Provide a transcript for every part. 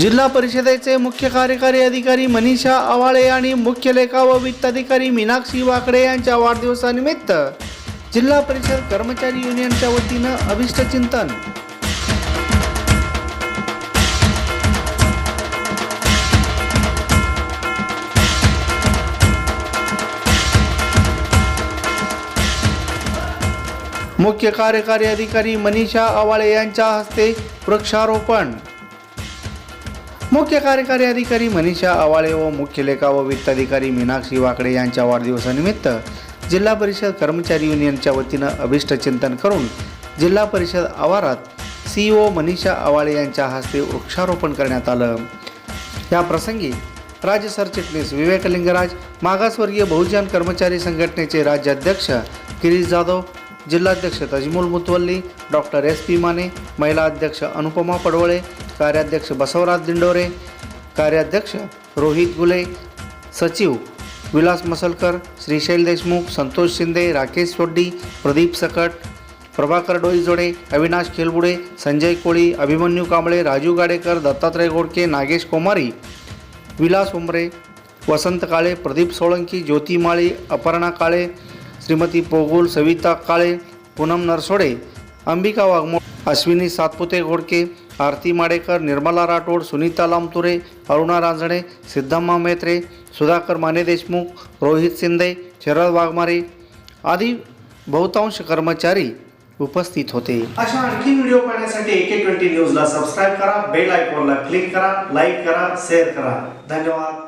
जिल्हा परिषदेचे मुख्य कार्यकारी अधिकारी मनीषा आवाळे आणि मुख्य लेखा व वित्त अधिकारी मीनाक्षी वाकडे यांच्या वाढदिवसानिमित्त जिल्हा परिषद कर्मचारी युनियनच्या वतीनं अभिष्ट चिंतन. मुख्य कार्यकारी अधिकारी मनीषा आवाळे यांच्या हस्ते वृक्षारोपण. मुख्य कार्यकारी अधिकारी मनीषा आवाळे व मुख्य लेखा व वित्त अधिकारी मीनाक्षी वाकडे यांच्या वाढदिवसानिमित्त जिल्हा परिषद कर्मचारी युनियनच्या वतीनं अभिष्टचिंतन करून जिल्हा परिषद आवारात सी ओ मनीषा आवाळे यांच्या हस्ते वृक्षारोपण करण्यात आलं. या प्रसंगी राज्य सरचिटणीस विवेक लिंगराज मागासवर्गीय बहुजन कर्मचारी संघटनेचे राज्याध्यक्ष गिरीश जाधव जिल्हाध्यक्ष Tajmul Mutawalli doctor S P Mane महिला अध्यक्ष अनुपमा पडवळे कार्याध्यक्ष बसवराज दिंडोरे कार्याध्यक्ष रोहित गुले सचिव विलास मसलकर श्रीशैल देशमुख संतोष शिंदे राकेश सोड्डी प्रदीप सकट प्रभाकर डोईजोडे अविनाश खेलबुडे संजय कोळी अभिमन्यू कांबळे राजू गाडेकर दत्तात्रय गोडके नागेश कोमारी विलास उमरे वसंत काळे प्रदीप सोळंकी ज्योती माळी अपर्णा काळे श्रीमती पोगुल सविता काळे पूनम नरसोडे अंबिका वाघमोड अश्विनी सातपुते घोडके आरती माडेकर निर्मला राठोड सुनीता लामतुरे अरुणा रांजणे सिद्धम्मा मेत्रे सुधाकर माने देशमुख रोहित शिंदे शरद वाघमारे आदी बहुतांश कर्मचारी उपस्थित होते. अशा आणखी व्हिडिओ पाहण्यासाठी एके ट्वेंटी न्यूजला सबस्क्राईब करा बेल आयकॉनला क्लिक करा लाईक करा शेअर करा. धन्यवाद.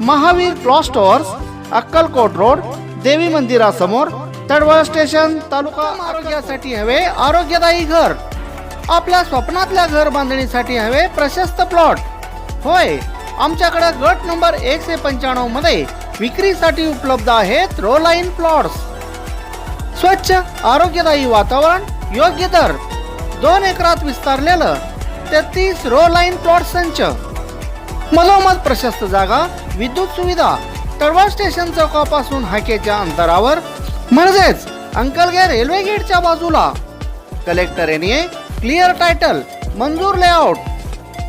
Mahavir cloth stores Akkalkot road देवी मंदिरासमोर तडवळ स्टेशन तालुका आरोग्यासाठी हवे आरोग्यदायी घर. आपल्या स्वप्नातल्या घर बांधणीसाठी हवे प्रशस्त प्लॉट. होय आमच्याकडे गट नंबर एकशे पंच्याण्णवमध्ये विक्रीसाठी उपलब्ध आहेत रो लाईन प्लॉट्स. स्वच्छ आरोग्यदायी वातावरण योग्य दर. दोन एकरात विस्तारलेलं तेहतीस रो लाईन प्लॉट संच. मधोमध प्रशस्त जागा विद्युत सुविधा तळवा स्टेशन चौकापासून हाकेच्या अंतरावर म्हणजेच अंकलगे रेल्वे गेटच्या बाजूला. कलेक्टर यांनी क्लिअर टायटल मंजूर लेआउट.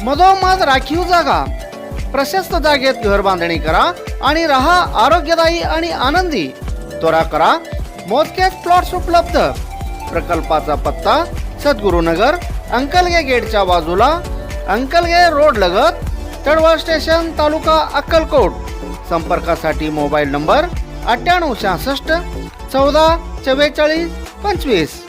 मधोमध राखीव जागा. प्रशस्त जागेत घर बांधणी करा आणि राहा आरोग्यदायी आणि आनंदी. त्वरा करा मोजकेच प्लॉट्स उपलब्ध. प्रकल्पाचा पत्ता सद्गुरुनगर अंकलगे गेटच्या बाजूला अंकलगे रोड लगत तळवा स्टेशन तालुका अक्कलकोट. संपर्कासाठी मोबाईल नंबर अठ्ठ्याण्णव सहासष्ट चौदा चव्वेचाळीस पंचवीस.